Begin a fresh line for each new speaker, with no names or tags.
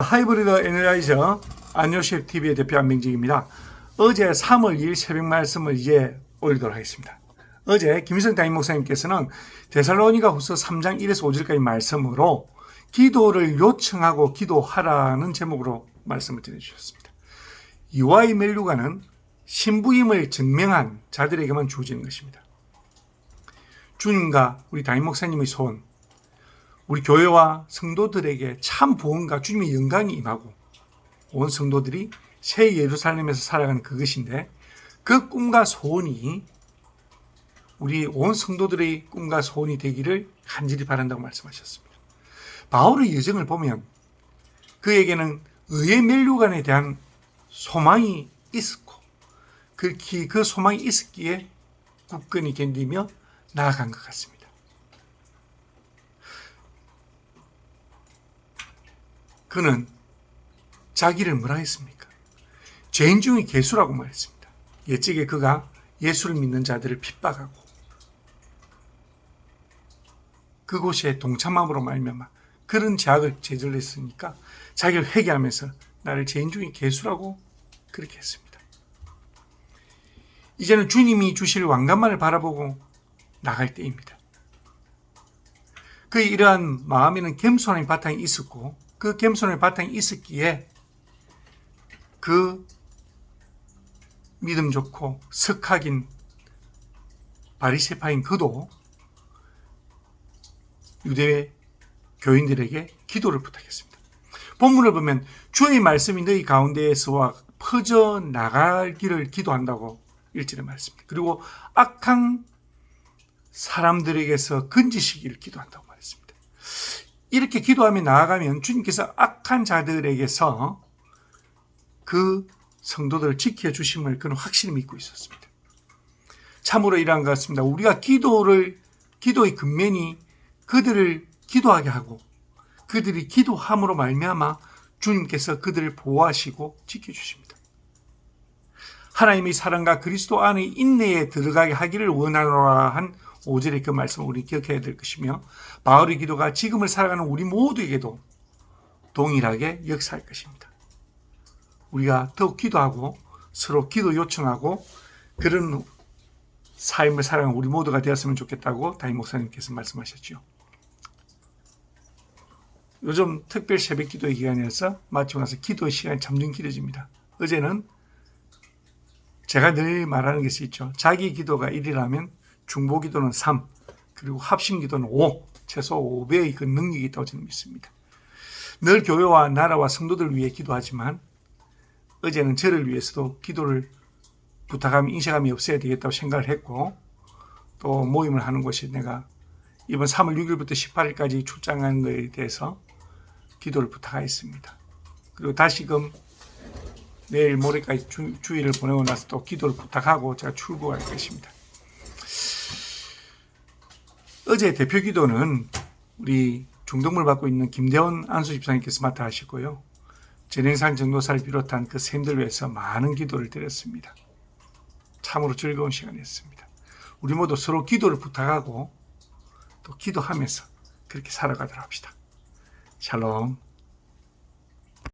하이브리드 에너라이저 안효셉 TV의 대표 안명직입니다. 어제 3월 2일 새벽 말씀을 이제 올리도록 하겠습니다. 어제 김희성 담임 목사님께서는 데살로니가 후서 3장 1에서 5절까지 말씀으로 기도를 요청하고 기도하라는 제목으로 말씀을 전해주셨습니다. 유아이 멜루가는 신부임을 증명한 자들에게만 주어지는 것입니다. 주님과 우리 담임 목사님의 소원, 우리 교회와 성도들에게 참 부흥과 주님의 영광이 임하고 온 성도들이 새 예루살렘에서 살아가는 그것인데 그 꿈과 소원이 우리 온 성도들의 꿈과 소원이 되기를 간절히 바란다고 말씀하셨습니다. 바울의 여정을 보면 그에게는 의의 멜류관에 대한 소망이 있었고 그, 기- 그 소망이 있었기에 굳건히 견디며 나아간 것 같습니다. 그는 자기를 뭐라 했습니까? 죄인 중의 개수라고 말했습니다. 옛적에 그가 예수를 믿는 자들을 핍박하고 그곳에 동참함으로 말미암아 그런 죄악을 저질렀으니까 자기를 회개하면서 나를 죄인 중의 개수라고 그렇게 했습니다. 이제는 주님이 주실 왕관만을 바라보고 나갈 때입니다. 그의 이러한 마음에는 겸손의 바탕이 있었고 그 겸손의 바탕이 있었기에 그 믿음 좋고 석학인 바리세파인 그도 유대 교인들에게 기도를 부탁했습니다. 본문을 보면 주의 말씀이 너희 가운데에서와 퍼져 나가기를 기도한다고 일절에 말씀입니다. 그리고 악한 사람들에게서 건지시기를 기도한다고 말했습니다. 이렇게 기도하며 나아가면 주님께서 악한 자들에게서 그 성도들을 지켜주심을 그는 확실히 믿고 있었습니다. 참으로 이러한 것 같습니다. 우리가 기도를, 기도의 근면이 그들을 기도하게 하고 그들이 기도함으로 말미암아 주님께서 그들을 보호하시고 지켜주십니다. 하나님의 사랑과 그리스도 안의 인내에 들어가게 하기를 원하노라 한 5절의 그 말씀을 우리 기억해야 될 것이며 바울의 기도가 지금을 살아가는 우리 모두에게도 동일하게 역사할 것입니다. 우리가 더욱 기도하고 서로 기도 요청하고 그런 삶을 살아가는 우리 모두가 되었으면 좋겠다고 담임 목사님께서 말씀하셨죠. 요즘 특별 새벽 기도의 기간이어서 마치고 나서 기도 시간이 점점 길어집니다. 어제는 제가 늘 말하는 것이 있죠. 자기 기도가 1이라면 중보 기도는 3, 그리고 합심 기도는 5, 최소 5배의 그 능력이 있다고 저는 믿습니다. 늘 교회와 나라와 성도들을 위해 기도하지만 어제는 저를 위해서도 기도를 부탁하면 인식함이 없어야 되겠다고 생각을 했고 또 모임을 하는 곳이 내가 이번 3월 6일부터 18일까지 출장하는 것에 대해서 기도를 부탁하였습니다. 그리고 다시금 내일 모레까지 주, 주일을 보내고 나서 또 기도를 부탁하고 제가 출국할 것입니다. 어제 대표 기도는 우리 중동물 받고 있는 김대원 안수 집사님께서 맡아 하시고요. 전행산 전도사를 비롯한 그 샘들 위해서 많은 기도를 드렸습니다. 참으로 즐거운 시간이었습니다. 우리 모두 서로 기도를 부탁하고 또 기도하면서 그렇게 살아가도록 합시다. 샬롬.